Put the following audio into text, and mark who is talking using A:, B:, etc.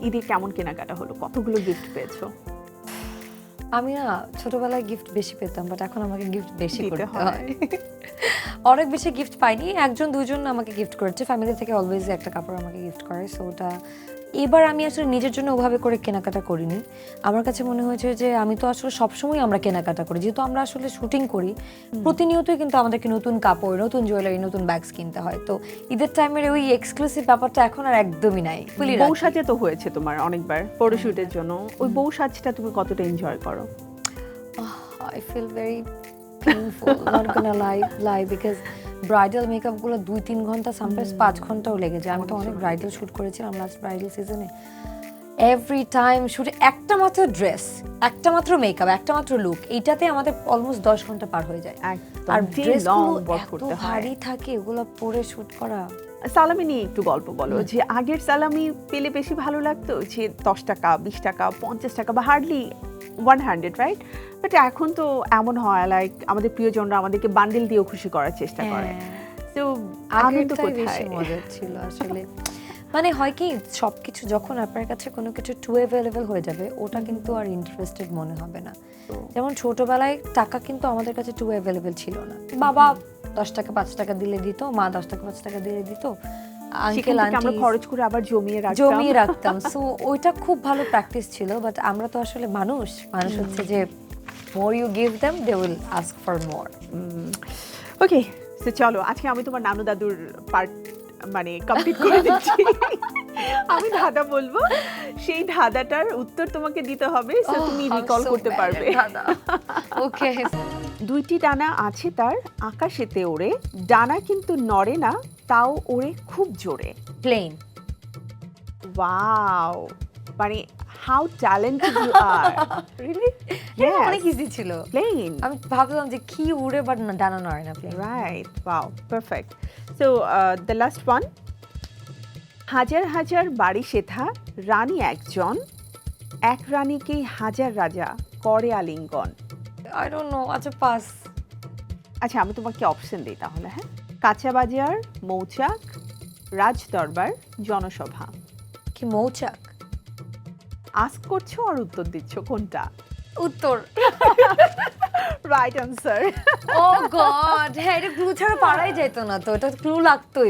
A: ঈদে কেমন কেনাকাটা হলো? কতগুলো গিফট পেয়েছ?
B: আমি না ছোটবেলায় গিফট বেশি পেতাম বাট এখন আমাকে গিফট বেশি করতে
A: হয়।
B: হয়। অনেক বেশি গিফট পাইনি একজন দুজন আমাকে গিফট করেছে। ফ্যামিলি থেকে অলওয়েজ একটা কাপড় আমাকে গিফট করে সো ওটা এবার আমি আসলে নিজের জন্য ওভাবে করে কেনাকাটা করিনি। আমার কাছে মনে হয়েছে যে আমি তো আসলে সবসময় আমরা কেনাকাটা করি। যেহেতু আমরা আসলে শুটিং করি প্রতিনিয়তই কিন্তু আমাদেরকে নতুন কাপড় নতুন জুয়েলারি নতুন ব্যাগস কিনতে হয়। তো ঈদের টাইমের ওই এক্সক্লুসিভ ব্যাপারটা এখন আর একদমই নাই।
A: বউ সাজে তো হয়েছে তোমার অনেকবার ফটোশুটের জন্য। ওই বউ সাজটা তুমি কতটা এনজয় করো?
B: I feel very painful, not gonna lie, lie because bridal মেকআপগুলো দুই তিন ঘণ্টা সামটাইমস পাঁচ ঘন্টাও লেগে যায়। আমি তো অনেক ব্রাইডাল শ্যুট করেছিলাম লাস্ট ব্রাইডাল সিজনে এভরি টাইম শুটে একটা মাত্র ড্রেস একটা মাত্র মেকআপ একটা মাত্র লুক এইটাতে আমাদের অলমোস্ট দশ ঘণ্টা পার হয়ে যায়। আর
A: day
B: ড্রেস
A: long work
B: এত
A: করতে হয়।
B: ভারী থাকে ওগুলো পরে শুট করা।
A: সালামি নিয়ে একটু গল্প বলো যে আগের সালামি পেলে বেশি ভালো লাগতো যে দশ টাকা বিশ টাকা পঞ্চাশ টাকা বা hardly one hundred right but এখন তো এমন হয় লাইক আমাদের প্রিয়জনরা আমাদেরকে বান্ডেল দিয়েও খুশি করার চেষ্টা করে। তো আনন্দ কোথায়?
B: ছিল আসলে। মানে হয় কি সবকিছু যখন আপনার কাছে কোনো কিছু টু অ্যাভেলেবেল হয়ে যাবে ওটা কিন্তু আর ইন্টারেস্টেড মনে হবে না। যেমন ছোটবেলায় টাকা কিন্তু আমাদের কাছে টু অ্যাভেলেবেল ছিল না। বাবা দশ টাকা পাঁচ টাকা দিলে দিত মা দশ টাকা পাঁচ টাকা দিলে দিত আঙ্কেল
A: আমরা খরচ করে আবার জমিয়ে রাখতাম।
B: জমিয়ে রাখতাম। সো ওইটা খুব ভালো প্র্যাকটিস ছিল বাট আমরা তো আসলে মানুষ মানুষ হচ্ছে যে more you give them they will ask for more
A: okay তো চলো আজকে আমি তোমার নানু দাদুর পার্ট মানে কমপ্লিট করে দিচ্ছি। আমি ধাঁধা বলব? সেই ধাঁধাটার উত্তর তোমাকে দিতে হবে সো তুমি রিকল করতে পারবে।
B: ওকে
A: দুইটি ডানা আছে তার আকাশেতে ওড়ে ডানা কিন্তু নড়ে না তাও ওড়ে খুব জোরে।
B: প্লেন
A: ওয়াও মানে how talented you are really
B: অনেক ইজি ছিল।
A: প্লেন
B: আমি ভাবলাম যে কি উড়ে বাট না ডানা নড়ে না plane
A: Right. Wow. Perfect. So uh, the last one. হাজার হাজার বাড়ি সেথা রানী একজন এক রানীকেই হাজার রাজা করে আলিঙ্গন।
B: আই ডোন্ট নো আচ্ছা পাস
A: আচ্ছা আমি তোমাকে অপশন দিই তাহলে হ্যাঁ? কাঁচা বাজার মৌচাক রাজ দরবার জনসভা।
B: কি মৌচাক?
A: আস্ক করছ আর উত্তর দিচ্ছ? কোনটা?
B: উত্তর।
A: রাইট আনসার
B: ও গড হ্যাঁ এটা ক্লু ছাড়া পারাই যেত না তো এটা ক্লু লাগতোই।